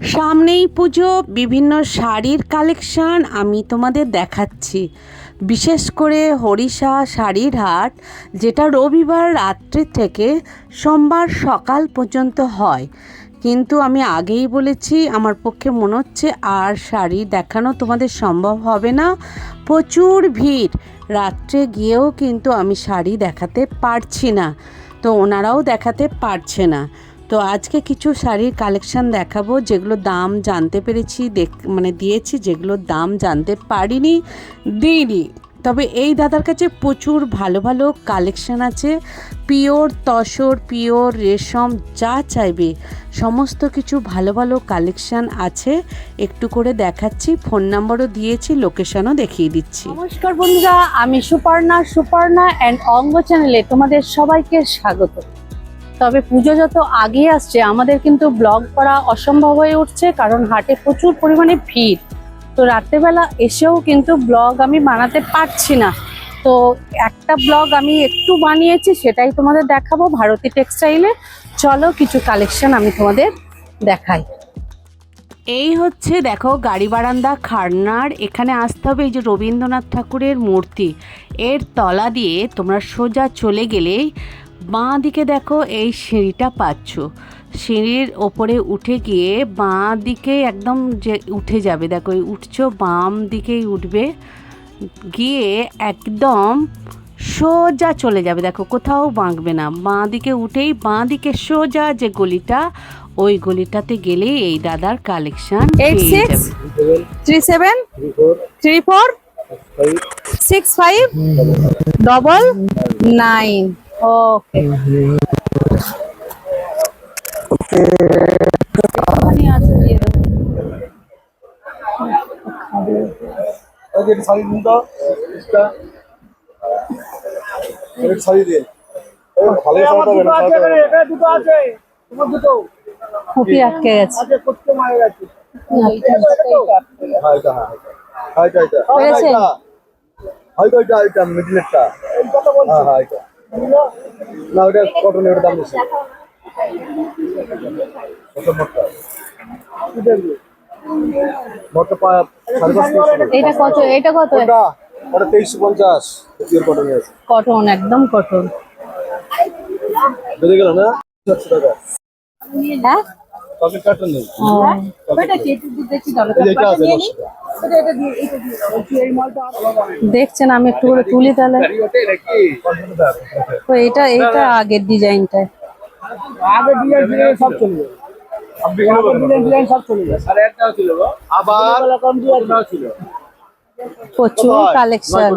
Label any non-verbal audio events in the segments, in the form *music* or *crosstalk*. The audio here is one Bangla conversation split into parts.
সামনেই পুজো, বিভিন্ন শাড়ির কালেকশান আমি তোমাদের দেখাচ্ছি। বিশেষ করে হরিষা শাড়ির হাট, যেটা রবিবার রাত্রি থেকে সোমবার সকাল পর্যন্ত হয়। কিন্তু আমি আগেই বলেছি, আমার পক্ষে মনে হচ্ছে আর শাড়ি দেখানো তোমাদের সম্ভব হবে না। প্রচুর ভিড়, রাত্রে গিয়েও কিন্তু আমি শাড়ি দেখাতে পারছি না। তো ওনারাও দেখাতে পারছে না। তো আজকে কিছু শাড়ির কালেকশন দেখাবো, যেগুলো দাম জানতে পেরেছি, দেখ মানে দিয়েছি যেগুলোর দাম জানতে পারিনি, দিইনি। তবে এই দাদার কাছে প্রচুর ভালো ভালো কালেকশন আছে। পিওর, তসর, পিওর, রেশম, যা চাইবে, সমস্ত কিছু ভালো ভালো কালেকশন আছে। একটু করে দেখাচ্ছি ফোন নাম্বারও দিয়েছি লোকেশনও দেখিয়ে দিচ্ছি। নমস্কার বন্ধুরা, আমি সুপর্ণা সুপর্ণা অ্যান্ড অঙ্গ চ্যানেলে তোমাদের সবাইকে স্বাগত। তবে পুজো যত আগে আসছে, আমাদের কিন্তু ব্লগ করা অসম্ভব হয়ে উঠছে, কারণ হাটে প্রচুর পরিমাণে ভিড়। তো রাত্রেবেলা এসেও কিন্তু ব্লগ আমি বানাতে পারছি না। তো একটা ব্লগ আমি একটু বানিয়েছি, সেটাই তোমাদের দেখাবো ভারতী টেক্সটাইলে। চলো কিছু কালেকশন আমি তোমাদের দেখাই। এই হচ্ছে দেখো গাড়ি বারান্দা খারনার এখানে আসতে হবে এই যে রবীন্দ্রনাথ ঠাকুরের মূর্তি। এর তলা দিয়ে তোমরা সোজা চলে গেলেই বাঁ দিকে দেখো এই সিঁড়িটা পাচ্ছ। সিঁড়ির ওপরে উঠে গিয়ে বাঁ দিকে একদম যে উঠে যাবে দেখো এই উঠছো বাম দিকেই উঠবে। গিয়ে একদম সোজা চলে যাবে দেখো কোথাও বাঁকবে না। বাঁ দিকে উঠেই বাঁ দিকে সোজা যে গলিটা ওই গলিটাতে গেলেই এই দাদার collection eight six three seven three four six five double nine okay okay sari দিন তো শাড়ি দিয়ে ভালো দুটো আছে তোমার খুবই আটকে গেছে। হ্যাঁ হ্যাঁ হ্যাঁ? হয়তো এটা এটা মিডলেরটা হ্যাঁ হ্যাঁ এটা। না ওটা কটনের দাম বেশি। কত মোটটা মোটটা সাড়ে পাঁচ এটা কত এটা কত? ওটা ওটা তেইশশো পঞ্চাশ। পিওর আছে। কটন একদম কটন বেড়ে গেল না? টাকা। হ্যাঁ? কার্টন নেই। এটা আছে দেখছেন আমি একটু করে তুলি তাহলে। তো এটা এটা আগের ডিজাইনটা। আগে ডিজাইন সব চলবে আবার কালেকশন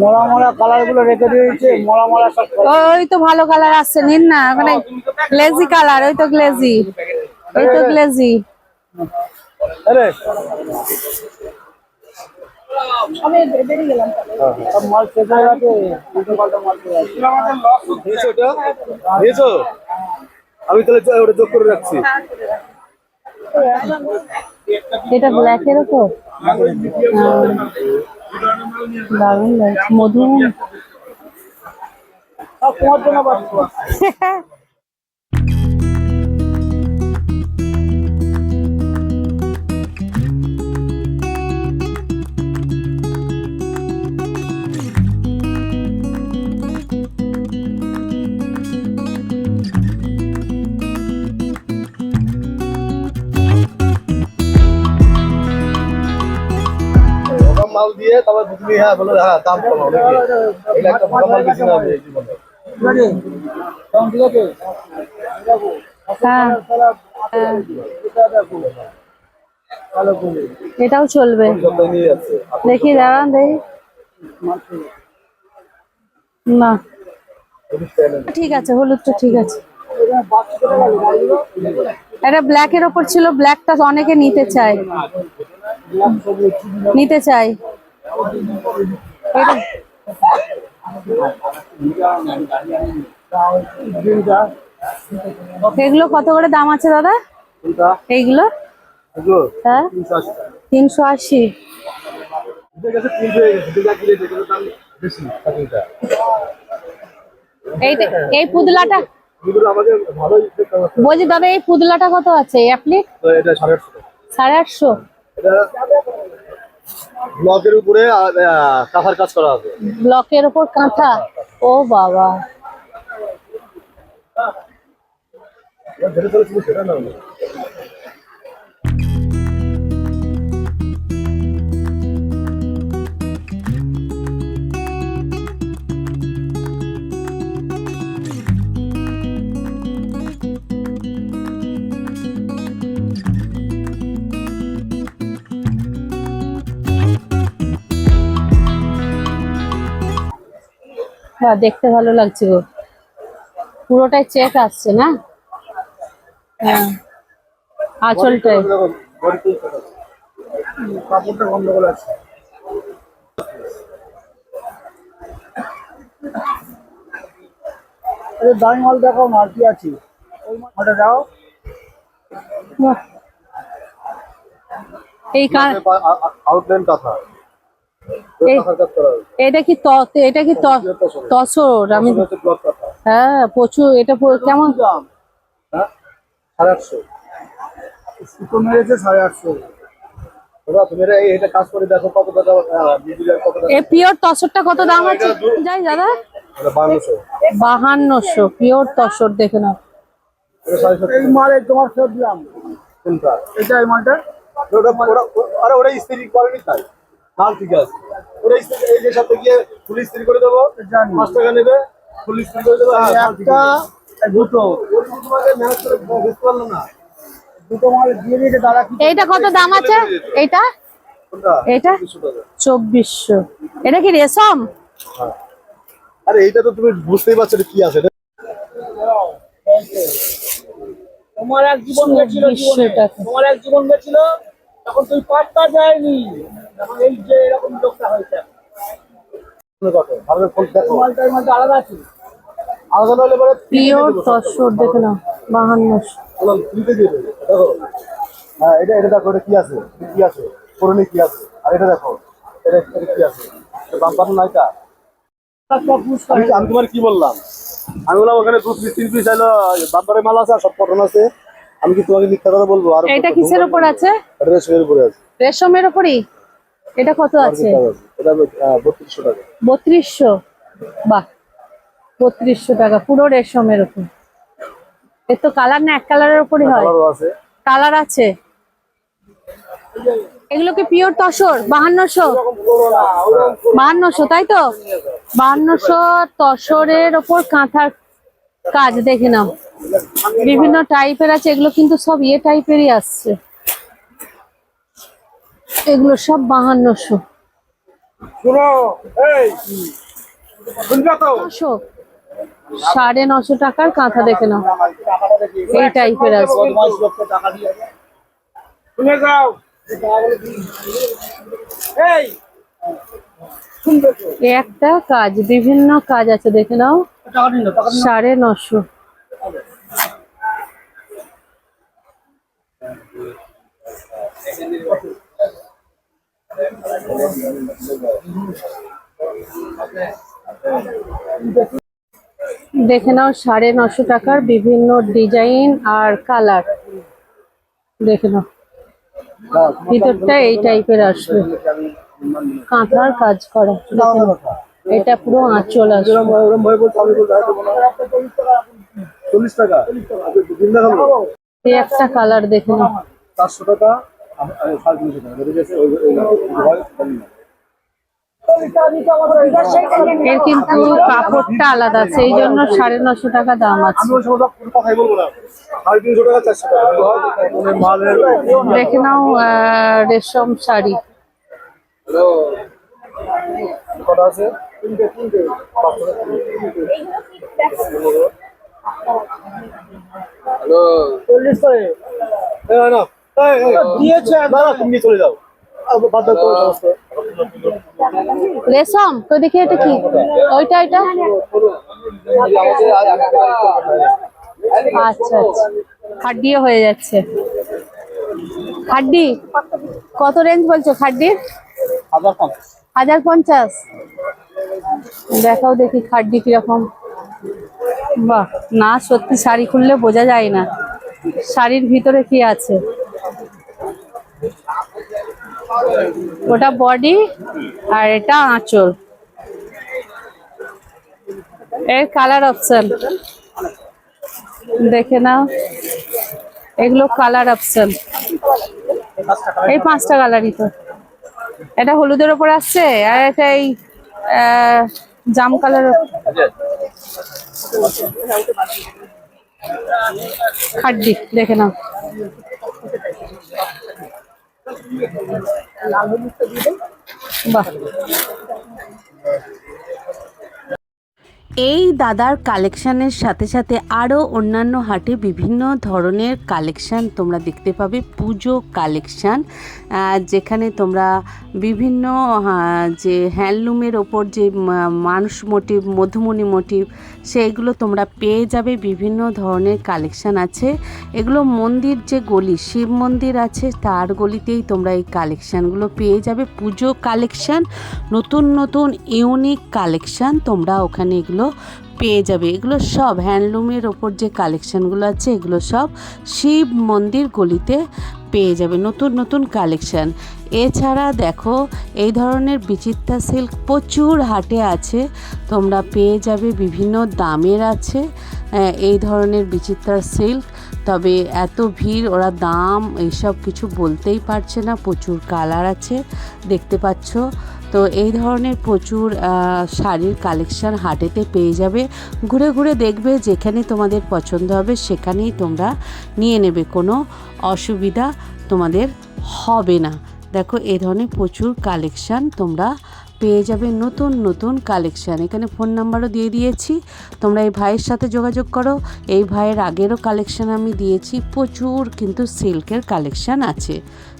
মরা মরা কালারগুলো রেখে দিয়েছে মরা মরা ওই তো ভালো কালার আসছে নিন না মানে গ্লেজি কালার ওই তো গ্লেজি ওই তো গ্লেজি আরে সব মাল শেষ হয়ে গেছে উল্টো পাল্টা মাল নিয়েছো ওটা নিয়েছো আমি তাহলে ওটা যোগ করে রাখছি। এটা ব্ল্যাক এর উপর দারুণ মধু। সব তোমার জন্য *laughs* মাল দিয়ে তারপর তুমি হ্যাঁ বলো হ্যাঁ দাম কম হবে এটা একটা মাল বেশি না হবে জীবনে। তখন ঠিক আছে? হ্যাঁ। হ্যাঁ, এটাও চলবে। দেখি দাঁড়ান দেখি। না। ঠিক আছে হলুদটা ঠিক আছে। এটা ব্ল্যাক এর ওপর ছিল ব্ল্যাকটা অনেকে নিতে চায়। নিতে চাই। এগুলো কত করে দাম আছে দাদা? এইগুলো? হ্যাঁ তিনশো আশি। এই পুদলাটা। বলছি দাদা এই পুদলাটা কত আছে? সাড়ে আটশো। এটা ব্লকের উপরে কাঁথার কাজ করা আছে ব্লকের উপর কাঁথা? ও বাবা। ধরে ধরে সেটা না হ্যাঁ দেখতে ভালো লাগছে গো। পুরোটাই চেক আসছে না? হ্যাঁ। আঁচলটাই কাপড়টা গন্ডগোল আছে। না কি। এই কা- আউটলাইন কাঁথা এই কাঁথার কাজ করা আছে এটা কি ত- এটা কি তসর আমি হ্যাঁ প্রচুর এটা কেমন? দাম। হ্যাঁ? সাড়ে আটশো। মেরেছে সাড়ে আটশো। দাদা তুমি এটা এটা কাজ করে দেখো কত দাম আছে? যাই দাদা। বাহান্নশো। পিওর তসর দেখে নাও। এটা এই মাল তোমার ফেরত দিলাম। এটা এই মালটা? আরে ওরা ইস্ত্রি করেনি তাই। মাল ঠিক আছে। ওরা এই যে সাথে গিয়ে ফুল ইস্ত্রি করে দেবো। পাঁচ টাকা নেবে ফুল ইস্ত্রি করে দেবো হ্যাঁ একটা দুটো। তোমাকে ম্যানেজ করে বুঝতে পারলাম না। দুটো মাল দিয়ে দিয়েছে দাদা এইটা কত দাম আছে? এইটা? এটা চব্বিশশো এটা কি রেশম? হ্যাঁ। আরে এইটা তো তুমি বুঝতেই পারছ কি আছে। এটা তোমার এক জীবন গেছিল। তোমার এক জীবন গেছিল তখন তুই পাত্তা যায়নি এই যে এরকম লোকটা হয়েছে। কত ভালো ফুল দেখো। এই মালটা এই মালটা আলাদা আছে? আলাদা নইলে পরে পিওর তসর দেখে নাও বাহান্নশো বললাম ফ্রিতে দিয়ে দেবে দেখো। হ্যাঁ এটা এটা দেখো এটা কি আছে? কি আছে? পুরনো কি আছে? আর এটা দেখো এটা এটা কি আছে? বাম্পার নাইটা আমি আমি তোমার কি বললাম? আমি বললাম ওখানে দু পিস তিন পিস এলো বাম্পারের মাল আছে আর সব পটন আছে। আমি কি তোমাকে মিথ্যা কথা বলব? আর এটা কিসের উপর আছে? এটা রেশমের উপরে আছে। রেশমের উপরই? এটা কত আছে? এটা বত্রিশশো টাকা। বাহ বত্রিশশো টাকা পুরো রেশমের উপর এর তো কালার না এক কালারের উপরই হয়। কালার আছে? এগুলো কি পিওর তসর? বাহান্নশো? বাহান্নশো তাই তো? বাহান্নশো তসরের ওপর কাঁথার কাজ দেখে নাও। বিভিন্ন টাইপের আছে এগুলো কিন্তু সব ইয়ে টাইপেরই আসছে। এগুলো সব বাহান্নশো। নশো। সাড়ে নশো টাকার কাঁথা দেখে নাও। এই টাইপের আছে। একটা কাজ বিভিন্ন কাজ আছে দেখে নাও। সাড়ে নশো। দেখে নাও সাড়ে নশো টাকার বিভিন্ন ডিজাইন আর কালার। দেখে নাও। ভিতরটা এই টাইপের আসবে। কাঁথার কাজ করা। এটা পুরো আঁচল আসবে। একটা কালার দেখে নাও। চারশো টাকা। সাড়ে তিনশো টাকা। বেড়ে গেছে ওই ওই হয় কম না। এর কিন্তু কাপড়টা আলাদা সেই জন্য সাড়ে নশো টাকা দাম আছে। মানে দেখে নাও রেশম শাড়ি। আছে? হ্যালো? চল্লিশ দিয়েছে তুমি চলে যাও। রেশম তো দেখি এটা কি? ওইটা এটা আচ্ছা আচ্ছা। খাড্ডিও হয়ে যাচ্ছে। খাড্ডি কত রেঞ্জ বলছো খাড্ডির হাজার পঞ্চাশ। হাজার পঞ্চাশ। দেখাও দেখি খাড্ডি কীরকম। বাহ না সত্যি শাড়ি খুললে বোঝা যায় না। শাড়ির ভিতরে কি আছে? ওটা বডি আর এটা আঁচল। এর কালার অপশন দেখে নাও। এগুলো কালার অপশন এই পাঁচটা কালারই তো। এটা হলুদের ওপর আসছে আর এটা এই জাম কালার খাড্ডি, দেখে নাও। এই দাদার কালেকশানের সাথে সাথে আরও অন্যান্য হাটে বিভিন্ন ধরনের কালেকশান তোমরা দেখতে পাবে, পুজো কালেকশান যেখানে তোমরা বিভিন্ন যে হ্যান্ডলুমের ওপর যে মানুষ মোটিভ মধুমণি মোটিভ সেইগুলো তোমরা পেয়ে যাবে। বিভিন্ন ধরনের কালেকশান আছে। এগুলো মন্দির যে গলি, শিব মন্দির আছে, তার গলিতেই তোমরা এই কালেকশানগুলো পেয়ে যাবে। পুজো কালেকশান নতুন নতুন ইউনিক কালেকশান তোমরা ওখানে এগুলো পেয়ে যাবে। এগুলো সব হ্যান্ডলুমের ওপর যে কালেকশানগুলো আছে, এগুলো সব শিব মন্দির গলিতে পেয়ে যাবে, নতুন নতুন কালেকশান। এছাড়া দেখো, এই ধরনের বিচিত্রা সিল্ক প্রচুর হাটে আছে। তোমরা পেয়ে যাবে, বিভিন্ন দামের আছে এই ধরনের বিচিত্রা সিল্ক। তবে এত ভিড়, ওরা দাম, এইসব কিছু বলতেই পারছে না, প্রচুর কালার আছে, দেখতে পাচ্ছ। তো এই ধরনের প্রচুর শাড়ির কালেকশন হাটেতে পেয়ে যাবে। ঘুরে ঘুরে দেখবে যেখানে তোমাদের পছন্দ হবে সেখানেই তোমরা নিয়ে নেবে। কোনো অসুবিধা তোমাদের হবে না। দেখো, এই ধরনের প্রচুর কালেকশান তোমরা পেয়ে যাবে। নতুন নতুন কালেকশান এখানে ফোন নাম্বারও দিয়ে দিয়েছি। তোমরা এই ভাইয়ের সাথে যোগাযোগ করো। এই ভাইয়ের আগেরও কালেকশান আমি দিয়েছি। প্রচুর কিন্তু সিল্কের কালেকশান আছে।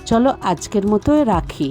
চলো আজকের মতো রাখি।